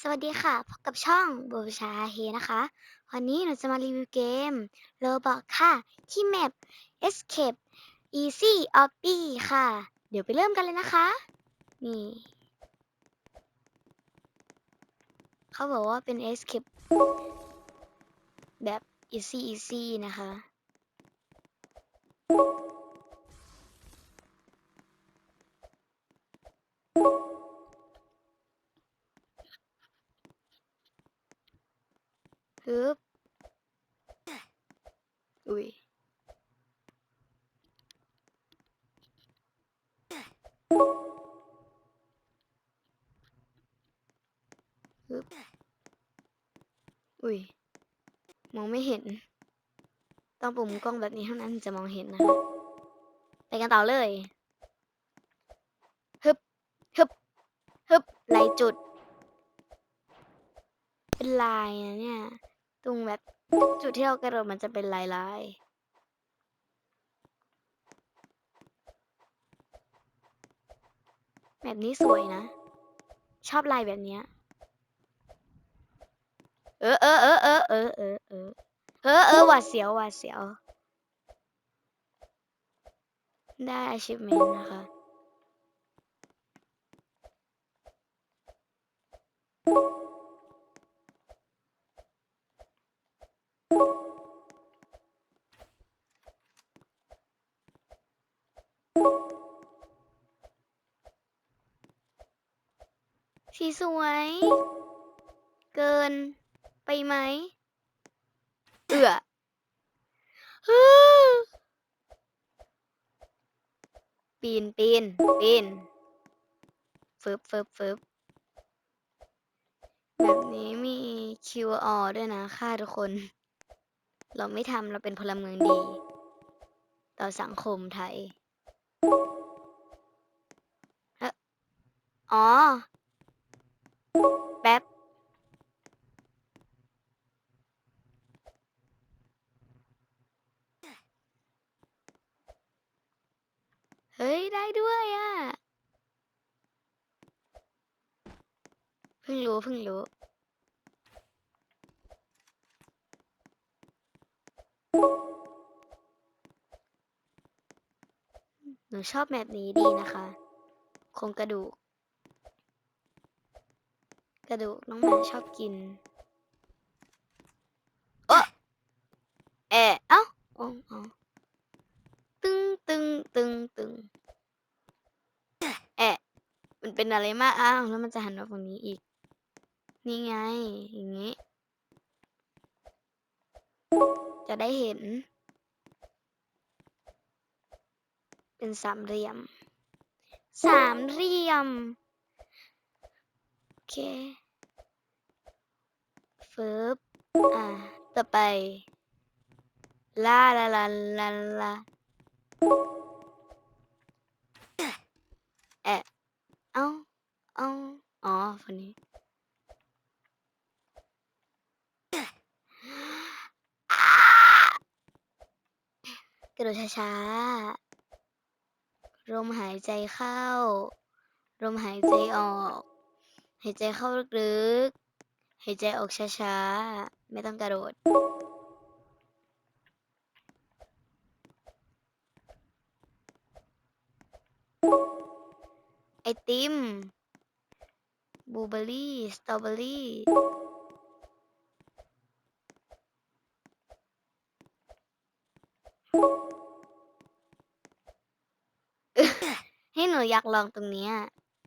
สวัสดีค่ะ พบกับช่องบูชาเฮนะคะ วันนี้หนูจะมารีวิวเกม Roblox ค่ะ ที่แมป Escape Easy Obby ค่ะ เดี๋ยวไปเริ่มกันเลยนะคะ นี่ เขาบอกว่าเป็น Escape แบบ Easy Easy นะคะ ฮึบอุ้ยฮึบอุ้ย มองไม่เห็น ต้องปุ่มกล้องแบบนี้เท่านั้นจะมองเห็นนะคะไปกันต่อเลยฮึบฮึบฮึบลายจุด เป็นลายนะเนี่ย ตรงแบบจุดที่เรากระโดดมันจะเป็นลายลายแบบนี้สวยนะ ชอบลายแบบเนี้ยเออเออเออเออเออเออเออเออเออหวาดเสียวหวาดเสียว ได้ achievement นะคะ สีสวย เกินไปไหม เอือฮึ่มปีนปีนปีนฟึบฟึบฟึบแบบนี้มี QR ด้วยนะ ค่ะทุกคน เราไม่ทำเราเป็นพลเมืองดี ต่อสังคมไทยเอ๊ะอ๋อ แป๊บ เฮ้ย ได้ด้วยอะ เพิ่งรู้ เพิ่งรู้ หนูชอบแบบนี้ดีนะคะโครงกระดูก กระดูกน้องหมาชอบกินโอะแอเอ้าอ๋อตึงตึงตึงตึงแอะมันเป็นอะไรมากอ้าวแล้วมันจะหันมาฝั่งนี้อีก นี่ไง อย่างนี้ จะได้เห็น เป็นสามเหลี่ยม สามเหลี่ยม โอเคฟึบอ่า ต่อไป ลาลาลาลาลาแอะ เอ้าเอ้าอ๋อฝั่งนี้ กระโดดช้าๆลมหายใจเข้าลมหายใจออก หายใจเข้าลึกๆหายใจออกช้าๆ ไม่ต้องกระโดดไอติมบลูเบอร์รี่ สตรอเบอร์รี่ อยากลองตรงนี้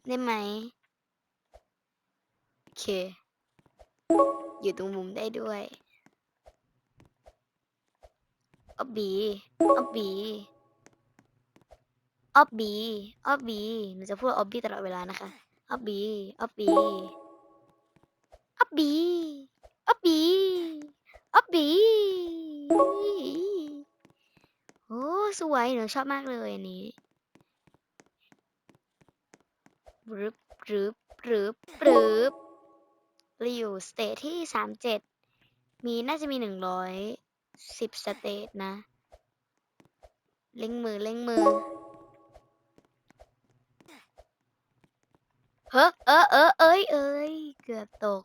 ได้ไหมโอเค อยู่ตรงมุมได้ด้วยออบบีออบบีออบบีออบบีหนูจะพูดออบบี้ตลอดเวลานะคะออบบีออบบีออบบีออบบีออบบีโอ้สวยหนูชอบมากเลยอันนี้ ป รึบรึบรึบรึบเราอยู่สเตทที่สามเจ็ดมีน่าจะมีหนึ่งร้อยสิบสเตทนะ เล่งมือเล่งมือ เฮ้อเออเออเอ้ยเอ้ยเกือบตก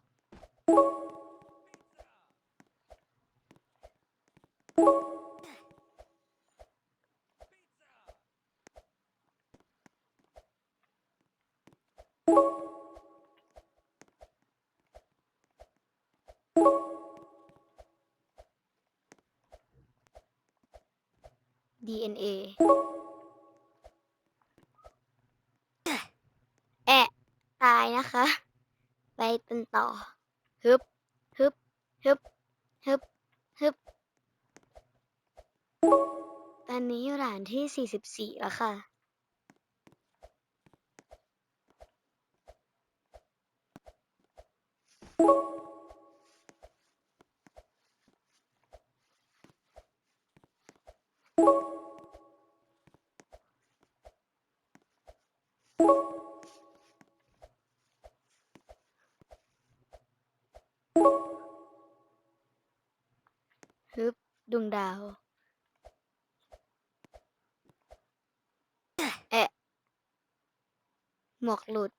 DNA แอะตายนะคะ ไปเป็นต่อ ฮึบ ฮึบ ฮึบ ฮึบ ฮึบ ตอนนี้อยู่ด่านที่ 44 แล้วค่ะฮึ ดาว แอะ หมวกหลุด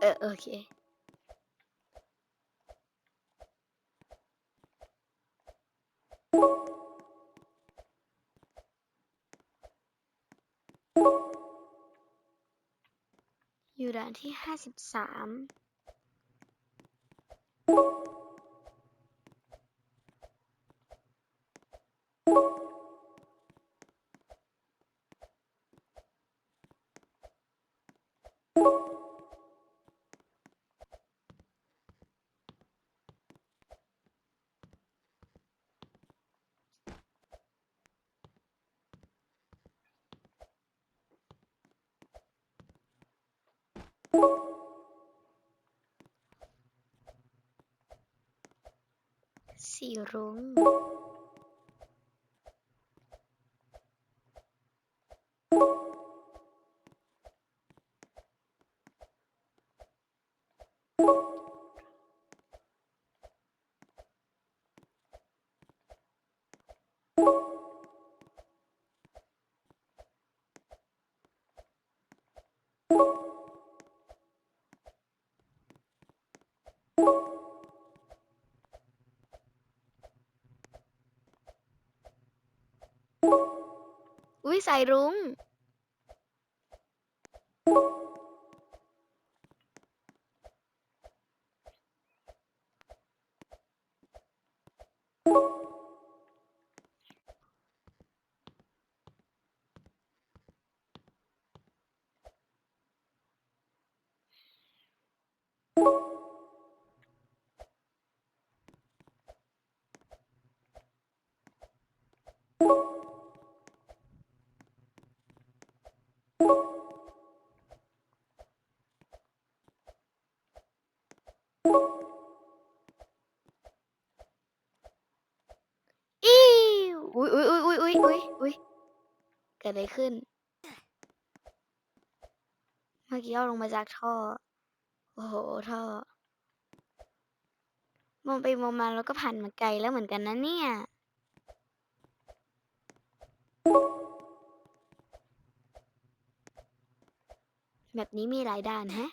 เออโอเคอยู่ด่านที่ห้าสิบสาม สีรุ้ง สายรุ้ง อุ้ยอุ้ยอุ้ยอุ้ยอุ้ยอุ้ยอุ้ยเกิดอะไรขึ้น เมื่อกี้เอาลงมาจากท่อ โอ้โห ท่อ มองไปมองมาแล้วก็ผ่านมาไกลแล้วเหมือนกันนะเนี่ย แบบนี้มีหลายด่านแฮะ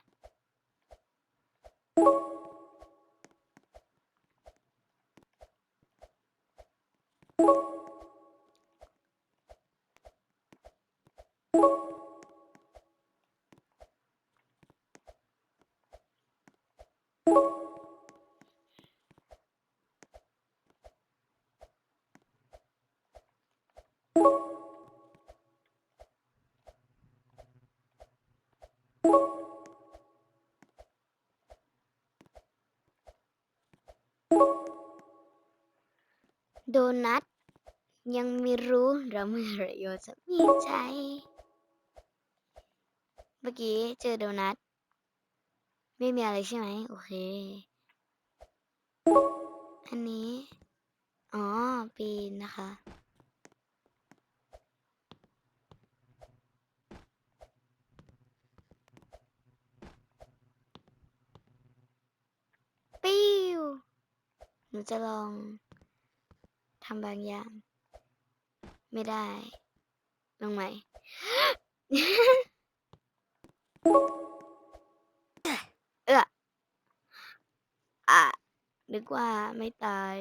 โดนัทยังไม่รู้เราเมื่อไหรโยจะมีใจ เมื่อกี้เจอโดนัทไม่มีอะไรใช่ไหมโอเค อันนี้ อ๋อ ปีนนะคะปิ้วหนูจะลองำบางอย่าง ไม่ได้ ลงใหม่ เอออะ นึกว่าไม่ตาย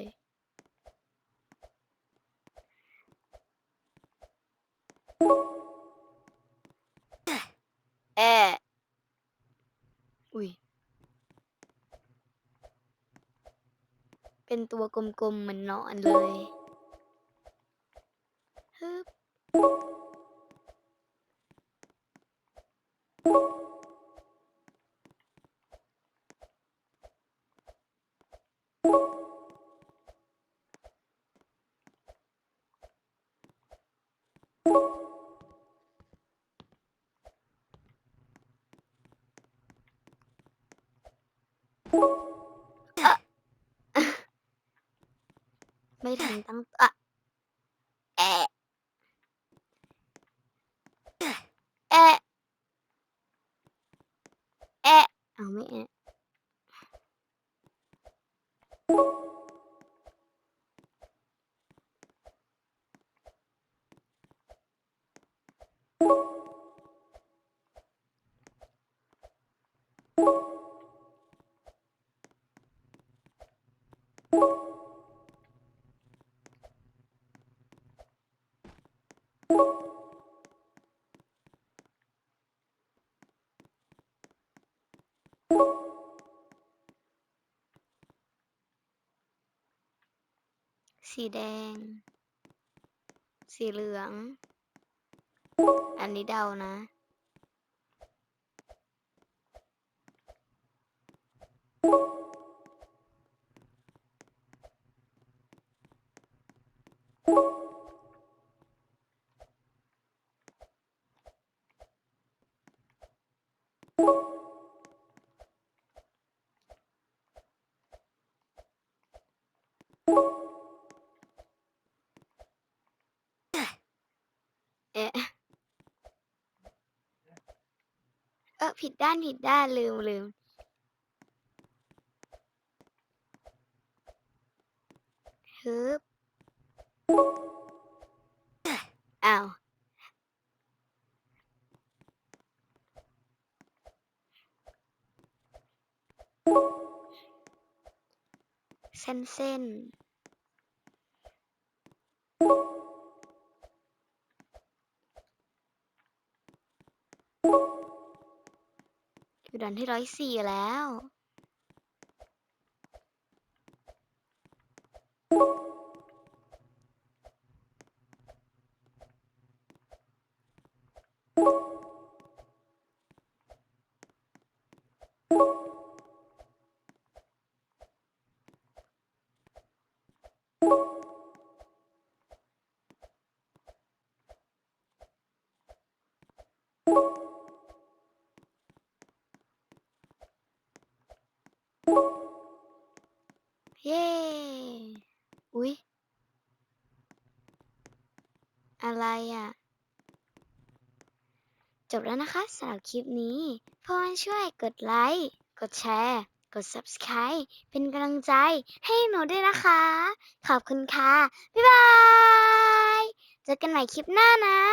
แอะอุ้ย เป็นตัวกลมๆเหมือนหนอนเลย ไม่ทันตั้งอะแอะแอะแอะเอาไม่แอะ สีแดง สีเหลือง อันนี้เดานะอ ผิดด้านผิดด้านลืมลืมฮึบอ้าวเส้นเส้น ดันที่ร้อยสี่แล้ว อะไรอะ จบแล้วนะคะสำหรับคลิปนี้พอนช่วยกดไลค์ กดแชร์ กด Subscribe เป็นกำลังใจให้หนูด้วยนะคะ ขอบคุณค่ะ บ๊ายบาย เจอกันใหม่คลิปหน้านะ